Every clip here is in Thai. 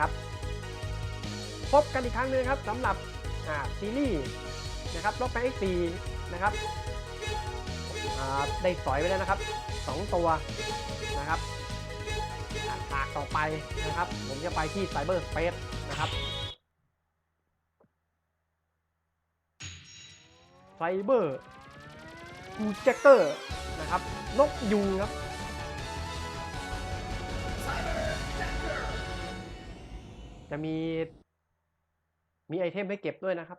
ครับ พบกันอีกครั้งหนึงครับสำหรับซีรีส์นะครับล็อกแปเอ็กซีนะครับได้สอยไปแล้วนะครับสองตัวนะครับอ่าฉากต่อไปนะครับ ผมจะไปที่ไซเบอร์สเปซนะครับไซเบอร์กูเจคเตอร์นะครับนกยูงครับ จะมี มีไอเทมให้เก็บด้วยนะครับ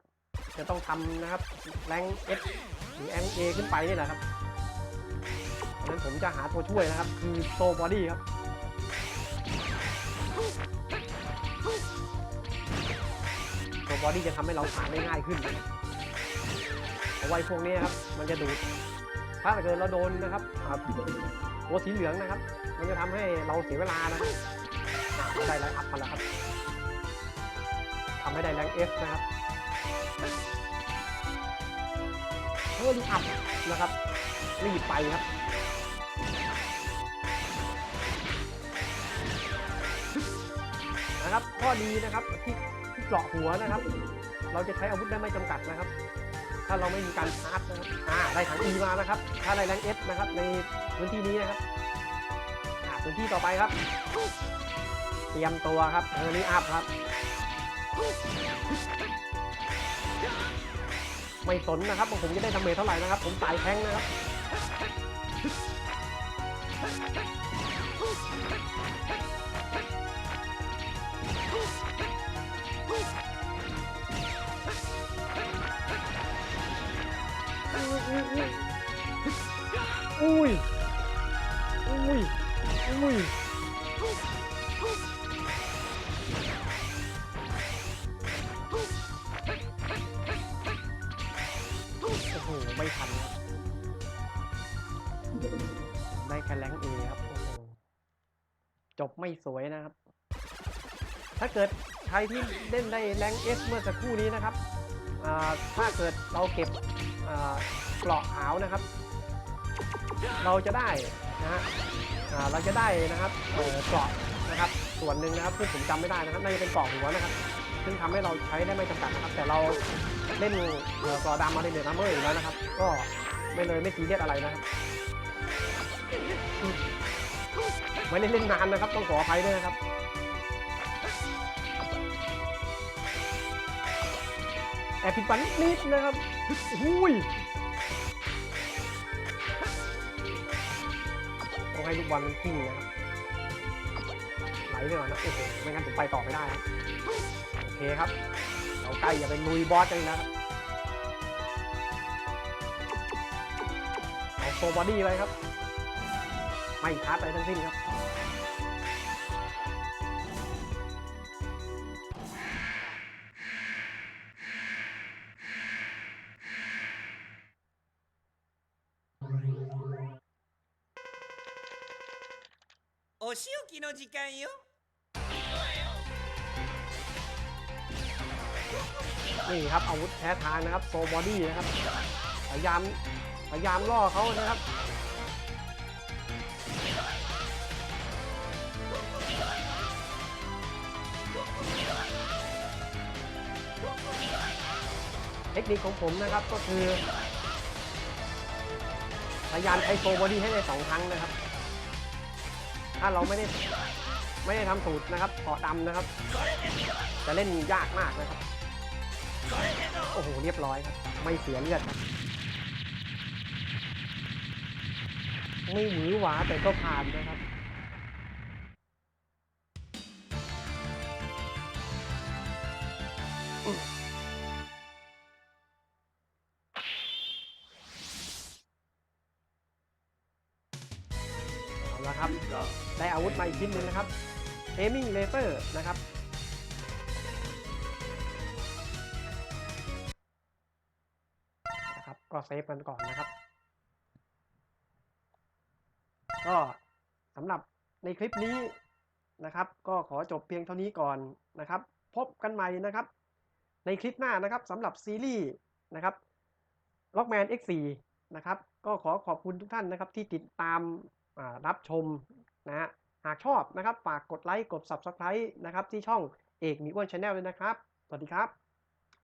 จะต้องทำนะครับแรงเอสหรือแองเอขึ้นไปนี่แหละครับดังนั้นผมจะหาตัวช่วยนะครับ คือโซบอดี้ครับโซบอดี้จะทำให้เราผ่านได้ง่ายขึ้นเอาไว้พวกนี้ครับ มันจะดูดถ้าเกิดเราโดนนะครับตัวสีเหลืองนะครับ มันจะทำให้เราเสียเวลานะครับอ่าได้ไลน์อัพมาแล้วครับ ให้ได้แรงเอฟนะครับเพิ่มอัพนะครับรีบไปครับนะครับข้อดีนะครับที่ที่เกราะหัวนะครับ เราจะใช้อาวุธได้ไม่จำกัดนะครับ ถ้าเราไม่มีการชาร์จนะครับอ่าได้ถัง E มานะครับ ถ้าได้แรงเอสนะครับ ในพื้นที่นี้นะครับพื้นที่ต่อไปครับ เตรียมตัวครับเฮอร์รี่อัพครับ ไม่สนนะครับว่าผมจะได้ดาเมจเท่าไหร่นะครับ ผมสายแทงนะครับอุ้ยอุ้ยอุ้ย ไม่ทันครับได้แค่แรงเอครับโอ้โหจบไม่สวยนะครับ ถ้าเกิดใครที่เล่นได้แรงเอสเมื่อสักครู่นี้นะครับถ้าเกิดเราเก็บเกราะขาวนะครับ เราจะได้นะฮะเราจะได้นะครับเกราะ นะครับ ส่วนหนึ่งนะครับซึ่ผมจำไม่ได้นะครับน่าจะเป็นเกราะหัวนะครับ ซึ่งทำให้เราใช้ได้ไม่จำกัดนะครับ แต่เราเล่นเอ่อกอดำมาในเดือดนัมเบอร์อยู่แล้วนะครับ ก็ไม่เลยไม่ซีเรียสอะไรนะครับไม่ได้เล่นนานนะครับ ต้องขออภัยด้วยนะครับ แอบผิดฝันนิดนะครับอุ้ยต้องให้ลูกบอลมันกิ้งนะครับ ไหลไปก่อนนะ โอ้โห ไม่งั้นผมไปต่อไม่ได้ครับ โอเคครับ เราใกล้อย่าไปลุยบอสกันอีกแล้วครับ เอาโซบอดี้ไว้ครับ ไม่ชาร์จอะไรทั้งสิ้นครับ お仕置きの時間よ นี่ครับอาวุธแท้ทางนะครับโซบอดี้นะครับ พยายามพยายามล่อเขานะครับเทคนิคของผมนะครับก็คือ พยายามใช้โซบอดี้ให้ได้สองครั้งนะครับ ถ้าเราไม่ได้ ไม่ได้ทำสูตรนะครับเกาะดำนะครับ จะเล่นยากมากนะครับ โอ้โห เรียบร้อยครับ ไม่เสียเลือดครับ ไม่หวือหวาแต่ก็ผ่านนะครับอาะครับ ได้อาวุธมาอีกชิ้นหนึ่งนะครับ Aiming Laser นะครับนะครับ ก็เซฟกันก่อนนะครับ ก็สำหรับในคลิปนี้นะครับ ก็ขอจบเพียงเท่านี้ก่อนนะครับ พบกันใหม่นะครับ ในคลิปหน้านะครับสำหรับซีรีส์นะครับ Rockman X4 นะครับ ก็ขอขอบคุณทุกท่านนะครับที่ติดตาม รับชมนะฮะหากชอบนะครับฝากกดไลค์กด Subscribe นะครับที่ช่องเอกมีอ้วนชาแนลด้วยนะครับ สวัสดีครับ